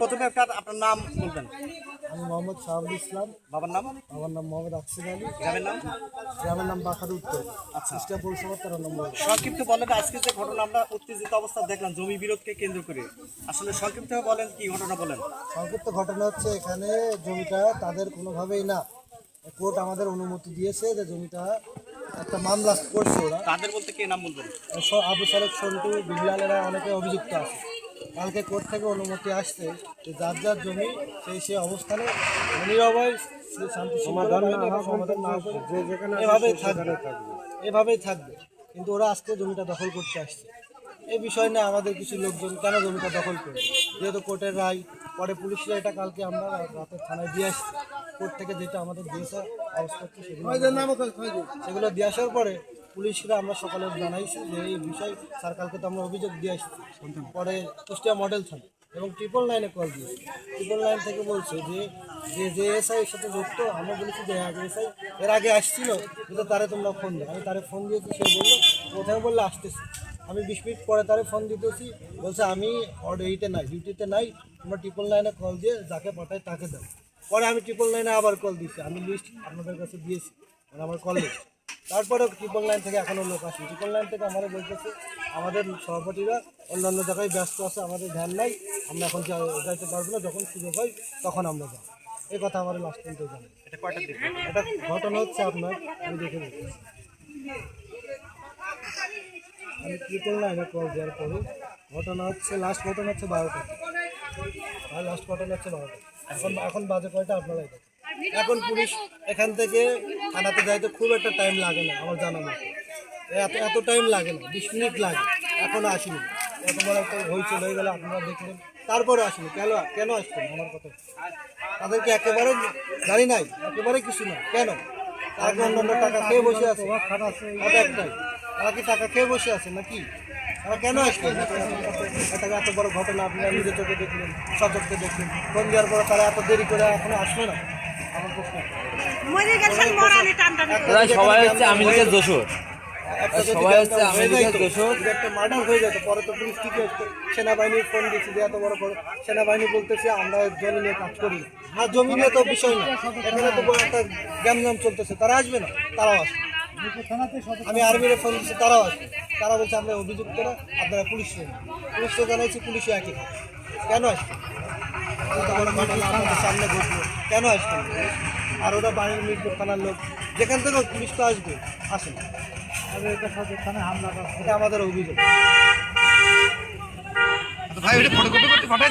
প্রথমে একটা আপনার নাম বলবেন আমি মোহাম্মদ ইসলাম। বাবার নাম? আমার নাম মোহাম্মদ আকসির আলী। গ্রামের নাম? গ্রামের নাম বাখার উত্তর। আচ্ছা। ইস্টা পৌরসভা তেরো নম্বর। সংক্ষিপ্ত বলেন আজকে যে ঘটনা আমরা উত্তেজিত অবস্থা দেখলাম জমি বিরোধকে কেন্দ্র করে। আসলে সংক্ষিপ্ত বলেন কি ঘটনা বলেন? সংক্ষিপ্ত ঘটনা হচ্ছে এখানে জমিটা তাদের কোনোভাবেই না। কোর্ট আমাদের অনুমতি দিয়েছে যে জমিটা একটা মামলা করছে ওরা। তাদের বলতে কে নাম বলবেন? আবু সারেক সন্টু বিল্লালেরা অনেকে অভিযুক্ত আছে। কালকে কোর্ট থেকে অনুমতি আসছে যে যার যার জমি সেই সেই অবস্থানে নিরবয় সে শান্তি সমাধান সমাধান না করে এভাবেই থাকবে। এভাবেই থাকবে। কিন্তু ওরা আজকে জমিটা দখল করতে আসছে। এই বিষয় নিয়ে আমাদের কিছু লোকজন কেন জমিটা দখল করে যেহেতু কোর্টের রায় পরে পুলিশরা এটা কালকে আমরা রাতে থানায় দিয়ে আসছি। কোর্ট থেকে যেটা আমাদের দিয়েছে সেগুলো সেগুলো দিয়ে আসার পরে পুলিশরা আমরা সকালে জানাইছি যে এই বিষয় স্যার কালকে তো আমরা অভিযোগ দিয়ে আসছি। পরে কুষ্টিয়া মডেল থানা এবং ট্রিপল নাইনে কল দিয়েছি। ট্রিপল নাইন থেকে বলছে যে যে যে এসআই এর সাথে যুক্ত আমরা বলেছি যে আগে এসআই এর আগে আসছিল কিন্তু তারে তোমরা ফোন দাও। আমি তারে ফোন দিয়েছি সে বলল কোথায় বললে আসতেছি। আমি বিশ মিনিট পরে তারে ফোন দিতেছি বলছে আমি অড এইতে নাই ডিউটিতে নাই তোমরা ট্রিপল নাইনে কল দিয়ে যাকে পাঠায় তাকে দাও। পরে আমি ট্রিপল লাইনে আবার কল দিচ্ছি। আমি লিস্ট আপনাদের কাছে দিয়েছি মানে আমার কল লিস্ট তারপরেও ট্রিপল লাইন থেকে এখনও লোক আসে ট্রিপল লাইন থেকে আমাদের বলতেছে আমাদের সভাপতিরা অন্যান্য জায়গায় ব্যস্ত আছে আমাদের ধ্যান নাই আমরা এখন যাইতে পারব না যখন সুযোগ হয় তখন আমরা যাব। এই কথা আমার লাস্ট পর্যন্ত জানি এটা এটা ঘটনা হচ্ছে আপনার আমি দেখে দেখি আমি ট্রিপল লাইনে কল দেওয়ার পরে ঘটনা হচ্ছে লাস্ট ঘটনা হচ্ছে বারোটা। আর লাস্ট ঘটনা হচ্ছে বারোটা। এখন এখন বাজে কয়টা আপনারাই এখন পুলিশ এখান থেকে থানাতে যাইতে খুব একটা টাইম লাগে না আমার জানা মতো। এত এত টাইম লাগে না বিশ মিনিট লাগে। এখনও আসেনি। এত বড় একটা হইচল হয়ে গেলে আপনারা দেখলেন তারপরে আসেনি। কেন কেন আসছেন? আমার কথা তাদেরকে একেবারে জানি নাই একেবারে কিছু না কেন? তারা অন্যান্য টাকা খেয়ে বসে আছে? একটাই। তারা কি টাকা খেয়ে বসে আছে নাকি? কেন আসলেন এটা এত বড় ঘটনা আপনারা নিজের চোখে দেখলেন সচক্ষে দেখলেন। ফোন দেওয়ার পরে তারা এত দেরি করে এখনও আসবে না? আমার প্রশ্ন। সবাই হচ্ছে আমি হয়ে যেত, দোষর সবাই হচ্ছে আমেরিকার দোষর। একটা মার্ডার হয়ে যেত পরে তো পুলিশ কি করতো সেনাবাহিনীর ফোন দিয়েছে যে এত বড় বড় সেনাবাহিনী বলতেছে আমরা জমি নিয়ে কাজ করি না। আর জমি নিয়ে তো বিষয় না। এখানে তো বড় একটা গ্যামজাম চলতেছে। তারা আসবে না? তারাও আসবে আমি আর্মিরে ফোন দিচ্ছি তারাও আসবে। তারা বলছে আমরা অভিযুক্ত না আপনারা পুলিশ পুলিশকে জানাইছি পুলিশে একই কেন আসবে? সামনে ঘটলো কেন আসবে? আর ওরা বাড়ির মিরপুর থানার লোক। যেখান থেকে পুলিশ তো আসবে আসে এটা আমাদের অভিযোগ। ভাই ওটা ফটোকপি করতে পাঠাই